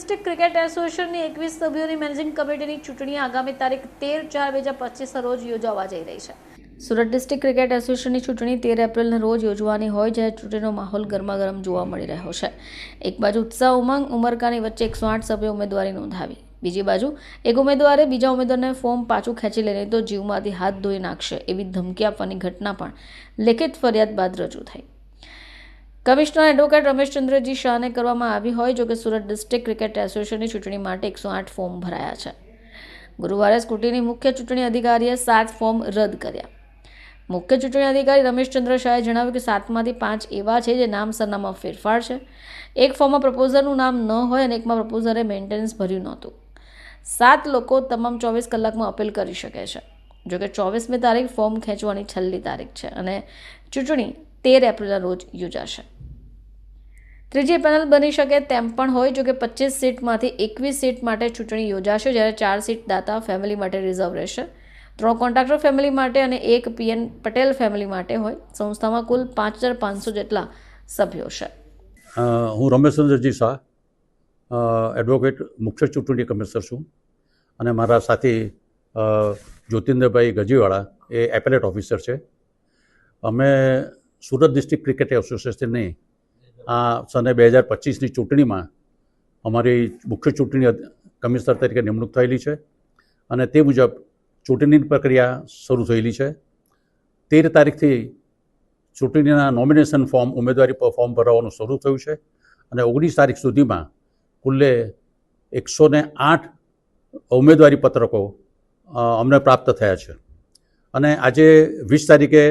District cricket એસોસિએશનની એકવીસ સભ્યોની managing કમિટીની ચૂંટણી આગામી તારીખ તેર ચાર બે હજાર પચીસ રોજ યોજાવા જઈ રહી છે. સુરત ડિસ્ટ્રિક્ટ ક્રિકેટ એસોસિએશનની ચૂંટણી તેર એપ્રિલના રોજ યોજવાની હોય જ્યારે ચૂંટણીનો માહોલ ગરમાગરમ જોવા મળી રહ્યો છે. એક બાજુ ઉત્સાહ ઉમંગ, ઉમરકાની વચ્ચે એકસો આઠ સભ્યો ઉમેદવારી નોંધાવી. બીજી બાજુ એક ઉમેદવારે બીજા ઉમેદવારને ફોર્મ પાછું ખેંચી લઈને તો જીવમાંથી હાથ ધોઈ નાખશે એવી ધમકી આપવાની ઘટના પણ લેખિત ફરિયાદ બાદ રજૂ થઈ. કમિશનર એડવોકેટ રમેશચંદ્રજી શાહને કરવામાં આવી હોય જો કે સુરત ડિસ્ટ્રિક્ટ ક્રિકેટ એસોસિએશનની ચૂંટણી માટે એકસો આઠ ફોર્મ ભરાયા છે. ગુરુવારે સ્કૂટીની મુખ્ય ચૂંટણી અધિકારીએ સાત ફોર્મ રદ કર્યા. મુખ્ય ચૂંટણી અધિકારી રમેશચંદ્ર શાહે જણાવ્યું કે સાતમાંથી પાંચ એવા છે જે નામ સરનામાં ફેરફાર છે. એક ફોર્મમાં પ્રપોઝરનું નામ ન હોય અને એકમાં પ્રપોઝરે મેન્ટેનન્સ ભર્યું નહોતું. સાત લોકો તમામ ચોવીસ કલાકમાં અપીલ કરી શકે છે. જોકે ચોવીસમી તારીખ ફોર્મ ખેંચવાની છેલ્લી તારીખ છે અને ચૂંટણી તેર એપ્રિલના રોજ યોજાશે. ત્રીજી પેનલ બની શકે તેમ પણ હોય જો કે પચીસ સીટમાંથી એકવીસ સીટ માટે ચૂંટણી યોજાશે, જ્યારે ચાર સીટ દાતા ફેમિલી માટે રિઝર્વ રહેશે. ત્રણ કોન્ટ્રાક્ટર ફેમિલી માટે અને એક પીએન પટેલ ફેમિલી માટે હોય. સંસ્થામાં કુલ પાંચ હજાર પાંચસો જેટલા સભ્યો છે. હું રમેશચંદ્રજી શાહ એડવોકેટ મુખ્ય ચૂંટણી કમિશનર છું. અને મારા સાથી જ્યોતિન્દ્રભાઈ ગજીવાળા એ એપેલેટ ઓફિસર છે. અમે સુરત ડિસ્ટ્રિક્ટ ક્રિકેટ એસોસિએશનની આ સને બે હજાર પચીસની ચૂંટણીમાં અમારી મુખ્ય ચૂંટણી કમિશનર તરીકે નિમણૂક થયેલી છે અને તે મુજબ ચૂંટણીની પ્રક્રિયા શરૂ થયેલી છે. તેર તારીખથી ચૂંટણીના નોમિનેશન ફોર્મ, ઉમેદવારી ફોર્મ ભરવાનું શરૂ થયું છે અને ઓગણીસ તારીખ સુધીમાં કુલ્લે એકસો ને આઠ ઉમેદવારી પત્રકો અમને પ્રાપ્ત થયા છે. અને આજે વીસ તારીખે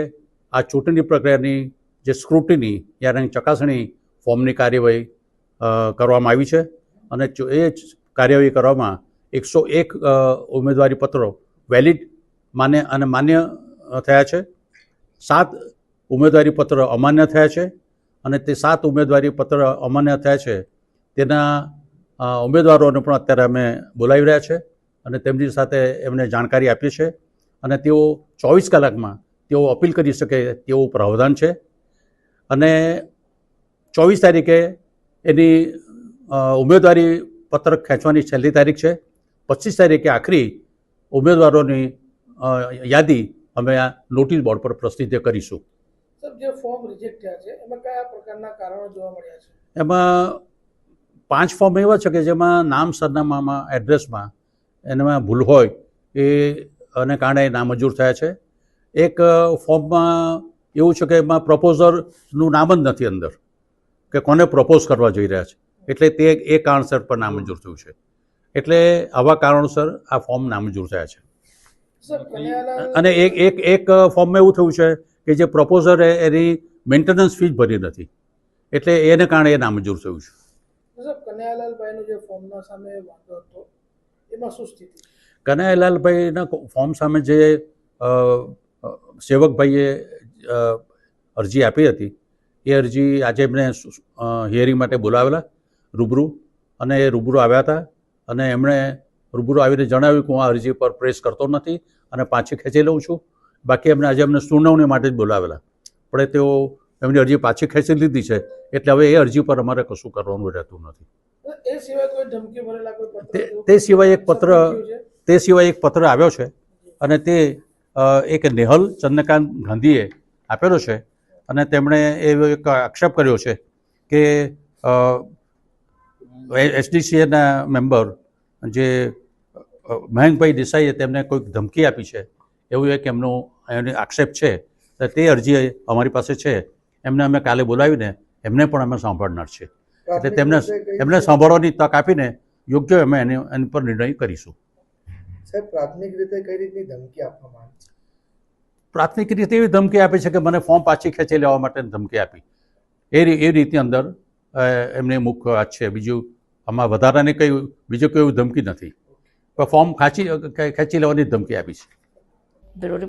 આ ચૂંટણી પ્રક્રિયાની જે સ્ક્રુટિની યાની ચકાસણી ફોર્મની કાર્યવાહી કરવામાં આવી છે. અને એ જ કાર્યવાહી કરવામાં એકસો એક ઉમેદવારી પત્રો વેલિડ, માન્ય અને માન્ય થયા છે. સાત ઉમેદવારી પત્ર અમાન્ય થયા છે અને તે સાત ઉમેદવારી પત્ર અમાન્ય થયા છે. તેના ઉમેદવારોને પણ અત્યારે અમે બોલાવી રહ્યા છે અને તેમની સાથે એમને જાણકારી આપી છે અને તેઓ ચોવીસ કલાકમાં તેઓ અપીલ કરી શકે તેવું પ્રાવધાન છે. અને ચોવીસ તારીખે એની ઉમેદવારી પત્રક ખેંચવાની છેલ્લી તારીખ છે. પચીસ તારીખે આખરી ઉમેદવારોની યાદી અમે આ નોટિસ બોર્ડ પર પ્રસિદ્ધ કરીશું. જે ફોર્મ રિજેક્ટ થયા છે એમાં કયા પ્રકારના કારણો જોવા મળ્યા છે? એમાં પાંચ ફોર્મ એવા છે કે જેમાં નામ સરનામામાં એડ્રેસમાં એનામાં ભૂલ હોય એ અને કારણે નામંજૂર થયા છે. એક ફોર્મમાં એવું છે કે એમાં પ્રપોઝરનું નામ જ નથી અંદર કે કોને પ્રપોઝ કરવા જઈ રહ્યા છે. એટલે તે એ કારણસર પણ નામંજૂર થયું છે. એટલે આવા કારણોસર આ ફોર્મ નામંજૂર થયા છે. અને એક એક એક ફોર્મમાં એવું થયું છે કે જે પ્રપોઝર એની મેન્ટેનન્સ ફી જ ભરી નથી. એટલે એને કારણે એ નામંજૂર થયું છે. કનૈયાલાલભાઈનો જે ફોર્મના સામે વાંધો હતો એમાં શું સ્થિતિ? કનૈયાલાલભાઈના ફોર્મ સામે જે સેવકભાઈએ અરજી આપી હતી. એ અરજી આજે એમને હિયરિંગ માટે બોલાવેલા રૂબરૂ. અને એ રૂબરૂ આવ્યા હતા. અને એમણે રૂબરૂ આવીને જણાવ્યું કે હું આ અરજી પર પ્રેસ કરતો નથી અને પાછી ખેંચી લઉં છું. બાકી એમને આજે અમને સુનાવણી માટે જ બોલાવેલા. પણ એ તેઓ એમની અરજી પાછી ખેંચી લીધી છે. એટલે હવે એ અરજી પર અમારે કશું કરવાનું રહેતું નથી. તે- સિવાય એક પત્ર તે સિવાય એક પત્ર આવ્યો છે. અને તે એક નેહલ ચંદ્રકાંત ગાંધીએ આપેલો છે અને તેમણે એવો એક આક્ષેપ કર્યો છે કે એસડીસીએના મેમ્બર જે મહેંગભાઈ દેસાઈએ તેમને કોઈક ધમકી આપી છે એવું એક એમનો એનો આક્ષેપ છે તો તે અરજી અમારી પાસે છે એમને અમે કાલે બોલાવીને એમને પણ અમે સાંભળનાર છે એટલે તેમને એમને સાંભળવાની તક આપીને યોગ્ય અમે એની એની પર નિર્ણય કરીશું સાહેબ પ્રાથમિક રીતે કઈ રીતની ધમકી આપવામાં આવી છે? પ્રાથમિક રીતે એવી ધમકી આપી છે કે મને ફોર્મ પાછી ખેંચી લેવા માટેની ધમકી આપી. એ એ રીતની અંદર એમને મુખ્ય વાત છે. બીજું આમાં વધારાની કંઈ, બીજું કોઈ ધમકી નથી. પણ ફોર્મ ખાંચી ખેંચી લેવાની ધમકી આપી છે.